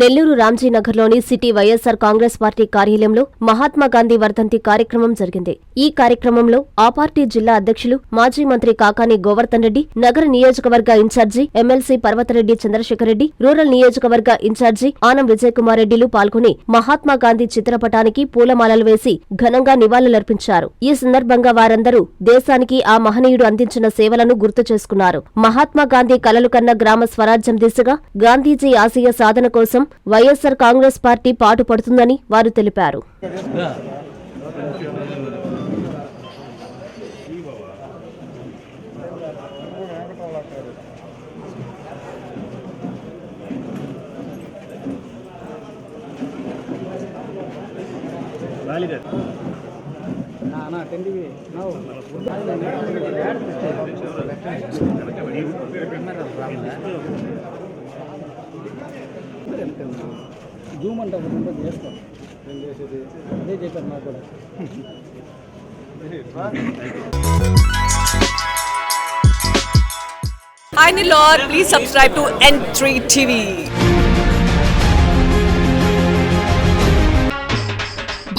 నెల్లూరు రాంజీనగర్లోని city YSR Congress party కార్యాలయంలో మహాత్మాగాంధీ వర్ధంతి కార్యక్రమం జరిగింది. ఈ కార్యక్రమంలో ఆ పార్టీ జిల్లా అధ్యక్షులు మాజీ మంత్రి కాకాని గోవర్ధన్ రెడ్డి నగర నియోజకవర్గ incharge MLC Parvathareddy Chandrasekhar Reddy rural నియోజకవర్గ ఇన్ఛార్జి ఆనం విజయకుమార్ రెడ్డిలు పాల్గొని మహాత్మాగాంధీ చిత్రపటానికి పూలమాలలు వేసి ఘనంగా నివాళులర్పించారు. ఈ సందర్భంగా వారందరూ దేశానికి ఆ మహనీయుడు అందించిన సేవలను గుర్తు చేసుకున్నారు. మహాత్మా గాంధీ కలలు కన్న గ్రామ స్వరాజ్యం దిశగా గాంధీజీ ఆశయ సాధన కోసం వైఎస్సార్ కాంగ్రెస్ పార్టీ పాటుపడుతుందని వారు తెలిపారు. నా టెండివి నవ్వు జూమ్ అంటే ఒకటి ఉంటుంది చేసుకో నేను చేసేది అదే చెప్పారు నాకు కూడా Hi Nilor, please subscribe to N3 TV.